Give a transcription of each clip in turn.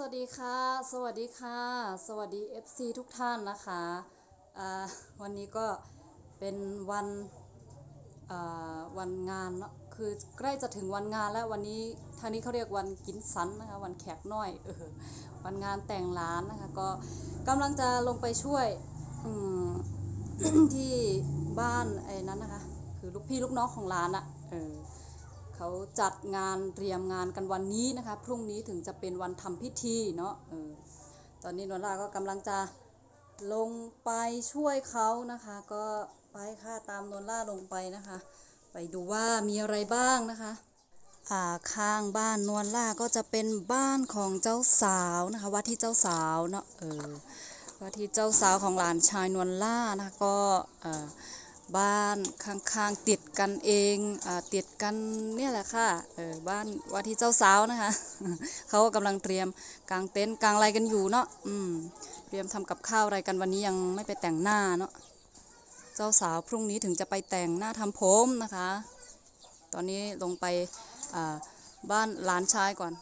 สวัสดีค่ะ สวัสดีค่ะ สวัสดี FC ทุกท่านนะคะอ่าวันนี้ก็เป็นวันอ่าวันงานเนาะคือใกล้จะถึงวันงานแล้ววันนี้ทางนี้เขาเรียกวันกินสันนะคะวันแขกน้อยเออวันงานแต่งร้านนะคะก็กำลังจะลงไปช่วยอืมที่บ้านไอ้นั้นนะคะ คือลูกพี่ลูกน้องของร้านอะเออ เขาจัดงานเตรียมงานกันวันนี้นะคะ พรุ่งนี้ถึงจะเป็นวันทำพิธีเนาะออตอนนี้นวลลาก็กำลังจะลงไปช่วยเขานะคะ ก็ไปค่ะตามนวลล่าลงไปนะคะ ไปดูว่ามีอะไรบ้างนะคะ่าข้างบ้านนวลล่าก็จะเป็นบ้านของเจ้าสาวนะคะว่าที่เจ้าสาวเนาะเออว่าที่เจ้าสาวของหลานชายนวลล่านะคะก็เออ บ้านข้างๆติดกันเองอ่าติดกันเนี่ยแหละค่ะเออบ้านว่าที่เจ้าสาวนะคะเขาก็กำลังเตรียมกางเต็นท์กางอะไรกันอยู่เนาะอืมเตรียมทำกับข้าวอะไรกันวันนี้ยังไม่ไปแต่งหน้าเนาะเจ้าสาวพรุ่งนี้ถึงจะไปแต่งหน้าทำผมนะคะ ตอนนี้ลงไปอ่าบ้านหลานชายก่อน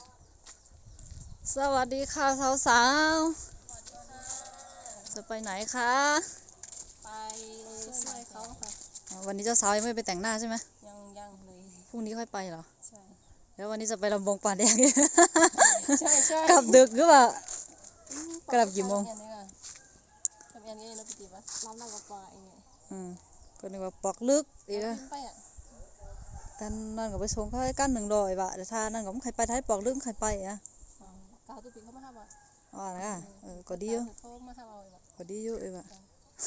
สวัสดีค่ะสาสาวๆจะไปไหนคะ ไปช่วยเขาค่ะ อ๋อวันนี้เจ้าสาวยังไม่ไปแต่งหน้าใช่ไหมยังยังเลยพรุ่งนี้ค่อยไปเหรอ ใช่ แล้ววันนี้จะไปลำบงป่าแดงใช่ใช่กลับดึกหรือเปล่า กลับกี่โมง ทำเนียนทำเนียนนี่เราปฏิบัติน้ำหนักกว่าปลาเองไงอืมก็นึกว่าปอกลึกอีกแล้แล้ววขึ้นไปอะท่านนั่นก็ไปส่งเขาให้กั้นหนึ่งดอยบะแต่ถ้านั่นก็ไม่ใครไปท้ายปอกลึกใครไปอะอ๋อกาวตุปีเขามาทำอะอ๋อนะเออก็ดีอยู่เขามาทำเอาแบบก็ดีอยู่เอ้ยบะไ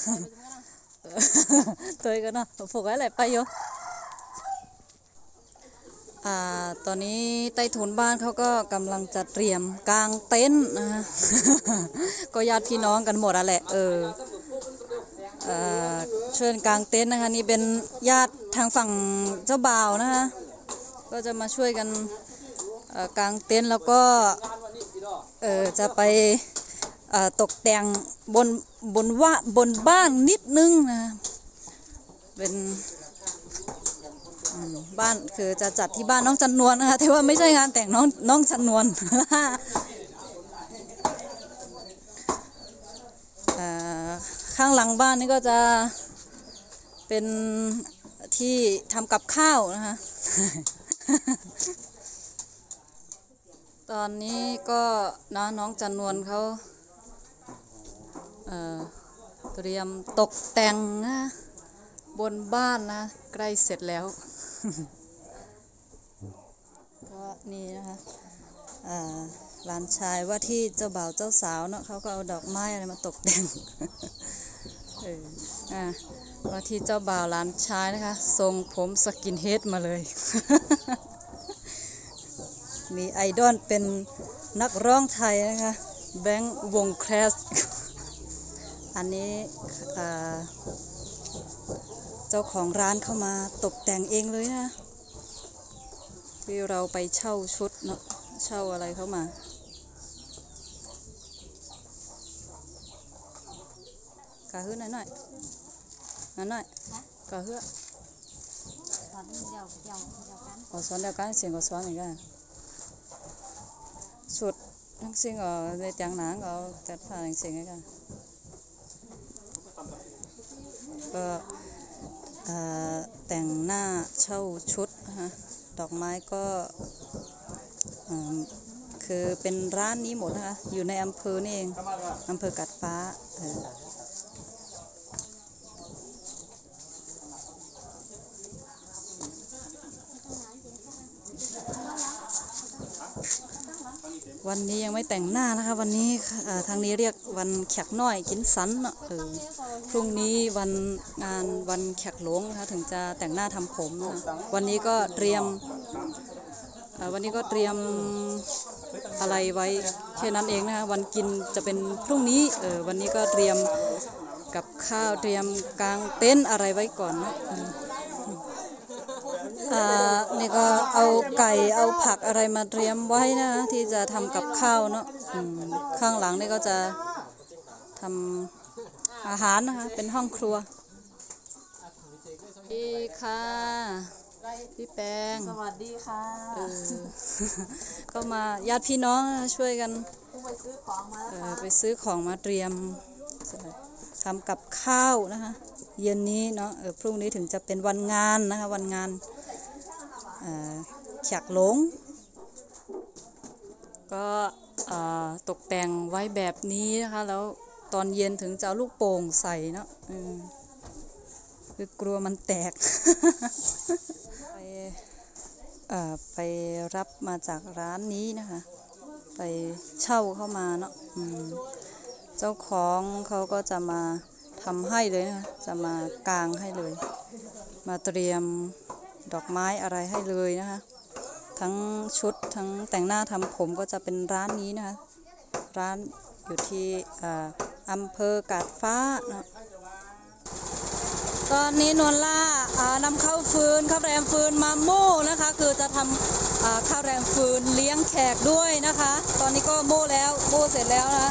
ปถึงกันนะ ตัวกันเนาะผูกไว้อะไรไปอยู่อ่าตอนนี้ใต้ถุนบ้านเขาก็กำลังจะเตรียมกางเต็นท์นะฮะก็ญาติพี่น้องกันหมดอะแหละเออเอ่อเชิญกลางเต็นท์นะคะนี่เป็นญาติทางฝั่งเจ้าบ่าวนะคะก็จะมาช่วยกันอ่อกางเต็นท์แล้วก็เออจะไป ตกแต่งบนบนว่าบนบ้านนิดนึงนะเป็นบ้านคือจะจัดที่บ้านน้องจันนวลนะคะแต่ว่าไม่ใช่งานแต่งน้องน้องจันนวลข้างหลังบ้านนี่ก็จะเป็นที่ทำกับข้าวนะคะ ตอนนี้ก็นะน้องจันนวลเขา เตรียมตกแต่งนะบนบ้านนะ ใกล้เสร็จแล้วก็นี่นะคะอ่าหลานชายว่าที่เจ้าบ่าวเจ้าสาวเนาะเขาก็เอาดอกไม้อะไรมาตกแต่งเอออะว่าที่เจ้าบ่าวหลานชายนะคะทรงผมสกินเฮดมาเลย มีไอดอลเป็นนักร้องไทยนะคะ แบงค์วงแครส อันนี้เจ้าของร้านเข้ามาตกแต่งเองเลยนะ ที่เราไปเช่าชุดเนาะเช่าอะไรเข้ามา กะฮื้อหน่อยหน่อยหน่อยหน่อยกะฮื้อตอนนี้เดียกันขอสอนเดียวกันเสียงก็สอนเหมือนกันสุดทั้งเสียงก็ในเตียงหนังก็จัดผ้าทั้งเสียงให้กัน ก็แต่งหน้าเช่าชุดฮะดอกไม้ก็คือเป็นร้านนี้หมดนะคะอยู่ในอำเภอนี่เองอำเภอกัดฟ้า วันนี้ยังไม่แต่งหน้านะคะ วันนี้ทางนี้เรียกวันแขกน้อยกินสันเนาะเออพรุ่งนี้วันงานวันแขกหลวงนะคะถึงจะแต่งหน้าทำผมนะวันนี้ก็เตรียมวันนี้ก็เตรียมอะไรไว้แค่นั้นเองนะคะวันกินจะเป็นพรุ่งนี้เออวันนี้ก็เตรียมกับข้าวเตรียมกางเต็นท์อะไรไว้ก่อนนะ อืมอ่านี่ก็เอาไก่เอาผักอะไรมาเตรียมไว้นะที่จะทำกับข้าวเนาะอืมข้างหลังนี่ก็จะทำอาหารนะคะ เป็นห้องครัวดีค่ะพี่แปงสวัสดีค่ะเออก็มาญาติพี่น้องช่วยกันไปซื้อของมาเออไปซื้อของมาเตรียมทำกับข้าวนะคะ เย็นนี้เนาะเออพรุ่งนี้ถึงจะเป็นวันงานนะคะ วันงาน เอ่อแขกหลง ก็ตกแต่งไว้แบบนี้นะคะ แล้วตอนเย็นถึงจะเอาลูกโป่งใส่เนาะคือกลัวมันแตก ไปไปรับมาจากร้านนี้นะคะ ไปเช่าเข้ามาเนาะเจ้าของเขาก็จะมาทำให้เลยนะคะ จะมากางให้เลย มาเตรียม ดอกไม้อะไรให้เลยนะคะ ทั้งชุดทั้งแต่งหน้าทำผมก็จะเป็นร้านนี้นะคะ ร้านอยู่ที่อ่าอำเภอกาดฟ้าเนาะตอนนี้นวลล่าอ่านำข้าวฟืนข้าวแรมฟืนมาโม่นะคะ คือจะทำอ่าข้าวแรมฟืนเลี้ยงแขกด้วยนะคะ ตอนนี้ก็โม่แล้วโม่เสร็จแล้วนะ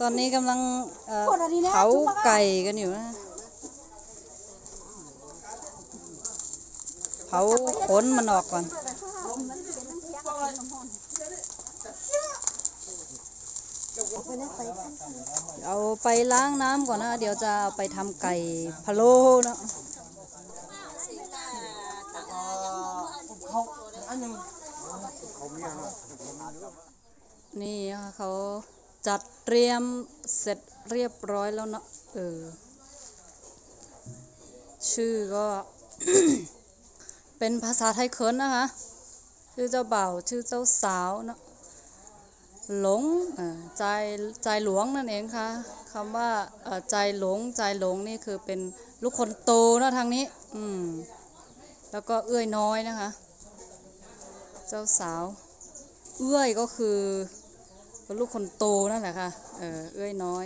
ตอนนี้กำลังเอ่อเผาไก่กันอยู่นะ เผาขนมันออกก่อนเอาไปล้างน้ำก่อนนะ เดี๋ยวจะเอาไปทำไก่พะโล้นะนี่นะคะเขาจัดเตรียมเสร็จเรียบร้อยแล้วเนาะเออ ชื่อก็ เป็นภาษาไทยเขินนะคะ ชื่อเจ้าบ่าวชื่อเจ้าสาวเนาะหลงเอ่อใจใจหลวงนั่นเองค่ะคำว่าเอ่อใจหลงใจหลงนี่คือเป็นลูกคนโตเนอะทางนี้อืมแล้วก็เอื้อยน้อยนะคะ เจ้าสาว เอื้อยก็คือเป็นลูกคนโตนั่นแหละค่ะเออเอื้อยน้อย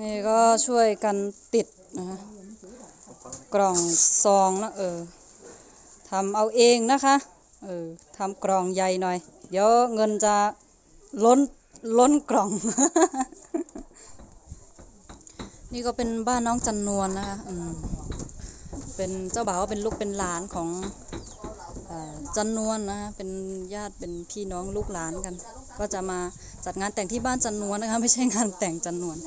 นี่ก็ช่วยกันติดนะคะ กล่องซองนะเออทำเอาเองนะคะเออทำกล่องใหญ่หน่อย เดี๋ยวเงินจะล้นล้นกล่อง นี่ก็เป็นบ้านน้องจันนวลนะคะอืมเป็นเจ้าบ่าวเป็นลูกเป็นหลานของออจันนวลนะคะ เป็นญาติเป็นพี่น้องลูกหลานกัน ก็จะมาจัดงานแต่งที่บ้านจันนวลนะคะ ไม่ใช่งานแต่งจันนวล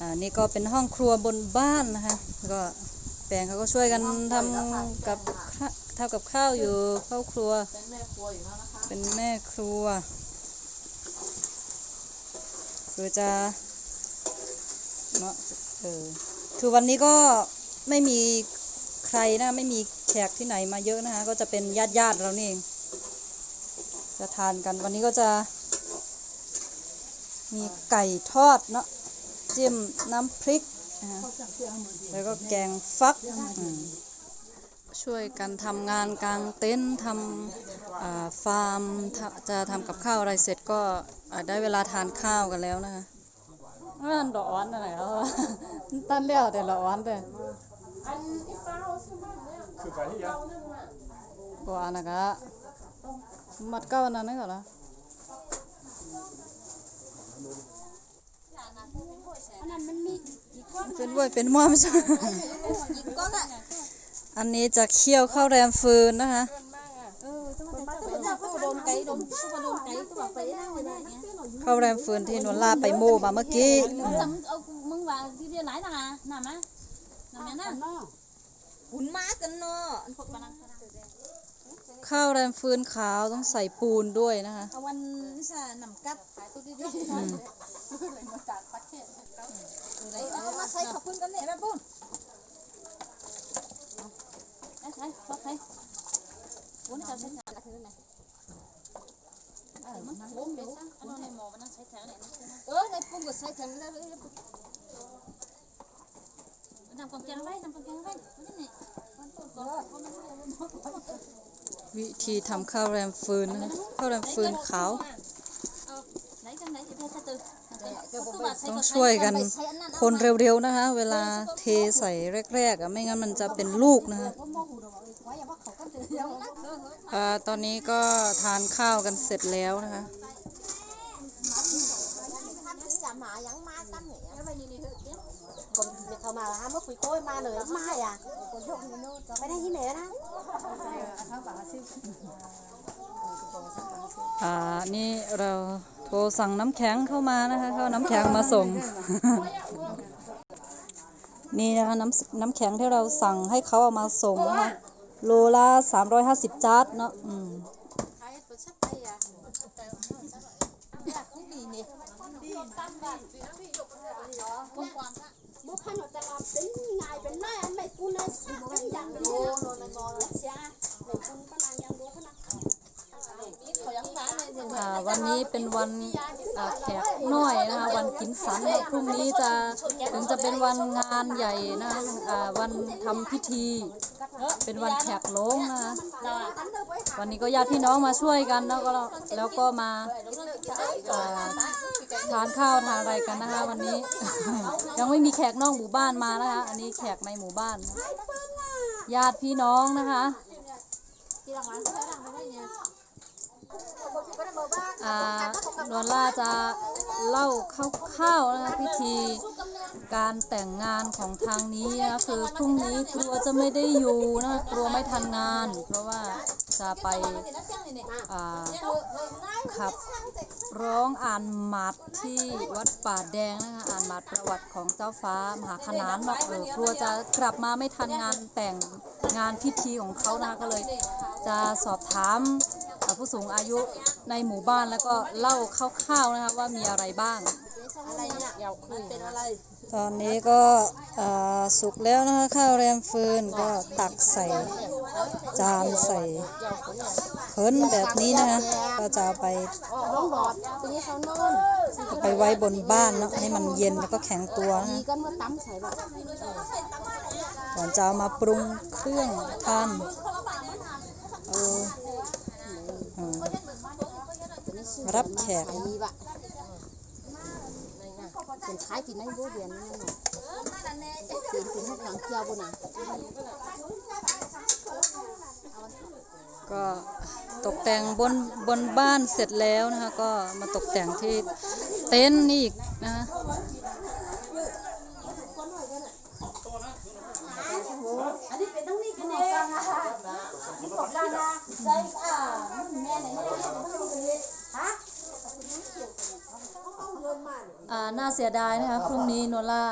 อ่า นี่ก็เป็นห้องครัวบนบ้านนะคะ ก็ แฟนเขาก็ช่วยกันทำกับข้าทำกับข้าวอยู่เข้าครัว เป็นแม่ครัวอยู่แล้วนะคะเป็นแม่ครัวคือจะเนาะเออคือวันนี้ก็ไม่มีใครนะ ไม่มีแขกที่ไหนมาเยอะนะคะ ก็จะเป็นญาติญาติๆเรานี่เองจะทานกันวันนี้ก็จะ มีไก่ทอดเนาะจิ้มน้ำพริก นะคะแล้วก็แกงฟักอืมช่วยกันทำงานกลางเต็นท์ทำอ่าฟาร์มทะจะทำกับข้าวอะไรเสร็จก็อ่าได้เวลาทานข้าวกันแล้วนะคะนั่นดอกอ้อนอะไรเขาตั้นเลี้ยวแต่ละอ้อนแต่ก็อันนั้นก็มัดเก้าอันนั้นนี่ก่อนละ เป็นด้วยเป็นหม้อไม่ใช่อันนี้จะเคี่ยวข้าวแรมฟืนนะคะโดนไก่โดนก็โดนไก่ก็บอกไปนั่งไว้ได้เนี่ยข้าวแรมฟืนที่นวลลาไปโม่มาเมื่อกี้จำเอามึงว่าที่เรียนไหนนะน่ะมะน่ะแม่น่ะหุ่นมากันเนาะพวกปนังข้าวแรมฟืนขาวต้องใส่ปูนด้วยนะคะเอาวันนี่ซะนำกับขายตัวดีๆ เอามาใส่ขอบคุณกันเนี่ยแม่ปุ้นเอาใส่ขอบใส่โอ้นี่เขาใช้งานอะไรคือไหนเออมันโอ้เดี๋ยวอันนั้นในหม้อมันนั่งใช้แถวไหนนะเออในปุ้มก็ใช้แถวนี้แล้วนำกองแกงไว้นำกองแกงไว้ไม่ได้ไหนวิธีทำข้าวแรมฟืนนะข้าวแรมฟืนขาว ไหนจังไหนจะไปถ้า ต้องช่วยกันคนเร็วๆนะคะ เวลาเทใส่แรกๆอะไม่งั้นมันจะเป็นลูกนะคะตอนนี้ก็ทานข้าวกันเสร็จแล้วนะคะ còn việc thầu mà ham mất quỳ côi ma lời mai à còn dụng thì nó cho cái này như mẹ đó เรา สั่งน้ำแข็งเข้ามานะคะเขาเอาน้ำแข็งมาส่ง นี่นะคะน้ำน้ำแข็งที่เราสั่งให้เขาเอามาส่งนะคะโลละ350จาร์เนาะอืมบุพันจะรับเป็นไงเป็นไรอันไม่กูเลยเป็นอย่างนี้โนนมอลเชียไม่คุณปนังยังรู้ขนาด อ่าวันนี้เป็นวันอ่าแขกน้อยนะคะวันกินสันพรุ่งนี้จะถึงจะเป็นวันงานใหญ่นะคะอ่าวันทำพิธี เป็นวันแขกโล้งนะคะวันนี้ก็ญาติพี่น้องมาช่วยกันแล้วก็แล้วก็มาอ่าทานข้าวทานอะไรกันนะคะวันนี้ ยังไม่มีแขกนอกหมู่บ้านมานะคะอันนี้แขกในหมู่บ้านนะญาติพี่น้องนะคะอ่าน วลล่าจะเล่าคร่าวๆนะคะพิธีการแต่งงานของทางนี้นะคือพรุ่งนี้กลัวจะไม่ได้อยู่นะกลัวไม่ทันงาน เพราะว่าจะไปขับร้องอ่านหมัดที่วัดป่าแดงนะคะอ่านหมัดประวัติของเจ้าฟ้ามหาขนานเนาเออกลัวจะกลับมาไม่ทันงานแต่งงานพิธีของเขานะคะก็เลยจะสอบถาม เอ่อผู้สูงอายุในหมู่บ้านแล้วก็เล่าคร่าวๆนะคะว่ามีอะไรบ้าง อะไรเนี่ยเป็นอะไร ตอนนี้ก็สุกแล้วนะคะข้าวแรมฟืนก็ตักใส่จานใส่เขินแบบนี้นะคะก็จะไปไปไว้บนบ้านเนาะให้มันเย็นแล้วก็แข็งตัวนะกันเมื่อตั้มใส่ก่อนจะเอามาปรุงเครื่องทานเอออ รับแขกเป็นท้ายกินได้รู้เดียนนี่หน่อยกินกินให้หลังเที่ยวบุญนะก็ตกแต่งบนบนบ้านเสร็จแล้วนะคะ ก็มาตกแต่งที่เต็นท์นี่อีกนะคะอั น่าเสียดายนะคะพรุ่งนี้โนล่า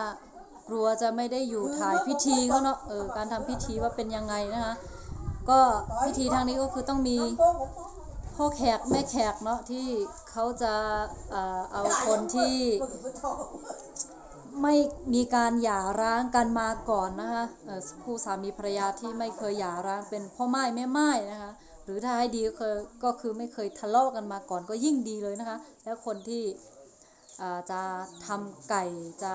กลัวจะไม่ได้อยู่ถ่ายพิธีเขาเนาะเออการทำพิธีว่าเป็นยังไงนะคะก็พิธีทางนี้ก็คือต้องมีพ่อแขกแม่แขกเนาะที่เขาจะเอ่อเอาคนที่ไม่มีการหย่าร้างกันมาก่อนนะคะคู่สามีภรรยาที่ไม่เคยหย่าร้างเป็นพ่อไม้แม่ไม้นะคะ หรือถ้าให้ดีก็คือไม่เคยทะเลาะกันมาก่อนก็ยิ่งดีเลยนะคะ แล้วคนที่ จะทำไก่จะ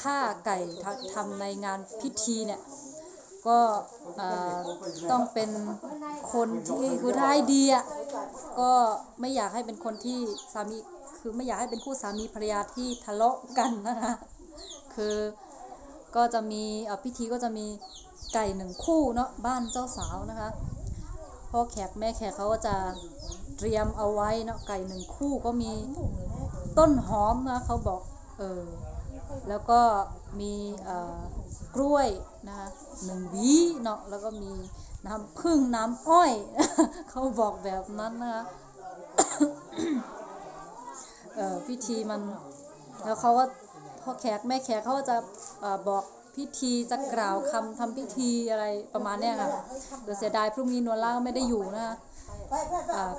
ฆ่าไก่ทำในงานพิธีเนี่ยก็ต้องเป็นคนที่คือถ้าให้ดีอะก็ไม่อยากให้เป็นคนที่สามีคือไม่อยากให้เป็นคู่สามีภรรยาที่ทะเลาะกันนะคะคือก็จะมีอ่อพิธีก็จะมีไก่หนึ่งคู่เนาะบ้านเจ้าสาวนะคะพ่อแขกแม่แขกเขาก็จะเตรียมเอาไว้เนาะไก่หนึ่งคู่ก็มี ต้นหอมนะเขาบอกเออแล้วก็มีเอ่อกล้วยนะคะหนึ่งวีเนาะแล้วก็มีน้ำผึ้งน้ำอ้อย เขาบอกแบบนั้นนะคะเอ่อพิธีมันแล้วเขาก็พ่อแขกแม่แขกเขาก็จะเอ่อบอกพิธีจะกล่าวคำทำพิธีอะไรประมาณเนี้ยค่ะเดี๋ยวเสียดายพรุ่งนี้นวลล่าก็ไม่ได้อยู่นะคะ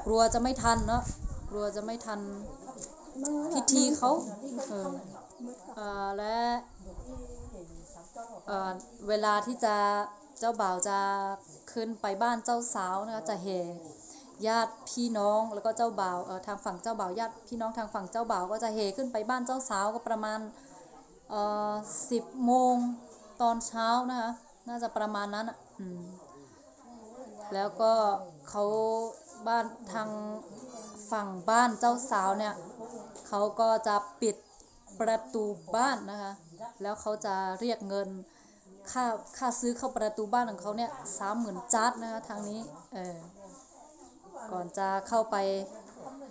กลัวจะไม่ทันเนาะกลัวจะไม่ทัน พิธีเขาเออและเออเวลาที่จะเจ้าบ่าวจะขึ้นไปบ้านเจ้าสาวนะคะจะแห่ญาติพี่น้องแล้วก็เจ้าบ่าวเออทางฝั่งเจ้าบ่าวญาติพี่น้องทางฝั่งเจ้าบ่าวก็จะแห่ขึ้นไปบ้านเจ้าสาวก็ประมาณเออสิบโมงตอนเช้านะคะน่าจะประมาณนั้นอืมแล้วก็เขาบ้านทางฝั่งบ้านเจ้าสาวเนี่ย เขาก็จะปิดประตูบ้านนะคะ แล้วเขาจะเรียกเงินค่าค่าซื้อเข้าประตูบ้านของเขาเนี่ยสามหมื่นจัดนะคะทางนี้เออก่อนจะเข้าไป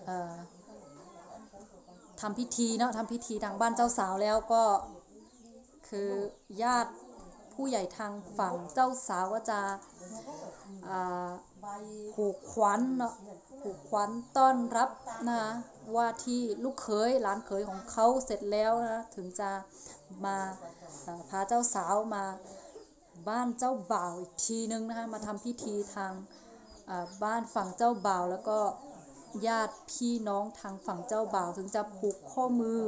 เอ่อทำพิธีเนาะทำพิธีทางบ้านเจ้าสาวแล้วก็คือญาติ ผู้ใหญ่ทางฝั่งเจ้าสาวก็จะผูกขวัญเนาะผูกขวัญต้อนรับนะคะว่าที่ลูกเขยหลานเขยของเขาเสร็จแล้วนะถึงจะมาพาเจ้าสาวมาบ้านเจ้าบ่าวอีกทีนึงนะคะมาทำพิธีทางบ้านฝั่งเจ้าบ่าวแล้วก็ญาติพี่น้องทางฝั่งเจ้าบ่าว ถึงจะผูกข้อมือ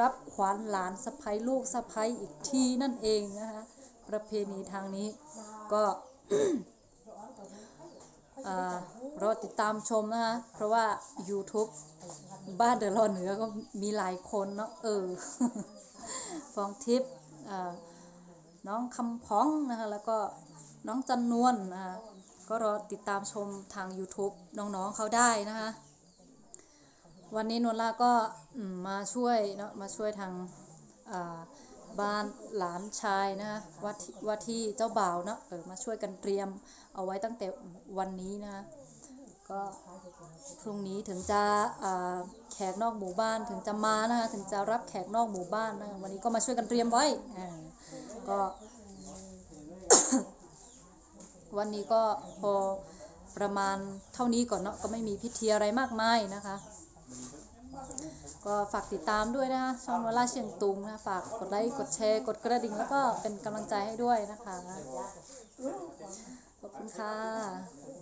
รับขวัญหลานสะพ้ยลูกสะพ้ยอีกทีนั่นเองนะคะ ประเพณีทางนี้ก็รอติดตามชมนะคะ เพราะว่า YouTube บ้านเดอะรอเหนือก็มีหลายคนเนาะเออฟองทิพย์น้องคำพ้องนะคะ แล้วก็น้องจันนวลนะคะก็รอติดตามชมทาง YouTube น้องๆเขาได้นะคะ วันนี้นวลล่าก็มาช่วยเนาะมาช่วยทางอ บ้านหลานชายนะคะว่าที่ว่าที่เจ้าบ่าวเนาะเออมาช่วยกันเตรียมเอาไว้ตั้งแต่วันนี้นะคะก็พรุ่งนี้ถึงจะแขกนอกหมู่บ้านถึงจะมานะคะถึงจะรับแขกนอกหมู่บ้านนะวันนี้ก็มาช่วยกันเตรียมไว้ก็วันนี้ก็พอประมาณเท่านี้ก่อนเนาะก็ไม่มีพิธีอะไรมากมายนะคะ ก็ฝากติดตามด้วยนะคะช่องวล่าเชียงตุงนะฝากกดไลค์กดแชร์กดกระดิ่งแล้วก็เป็นกำลังใจให้ด้วยนะคะขอบคุณค่ะ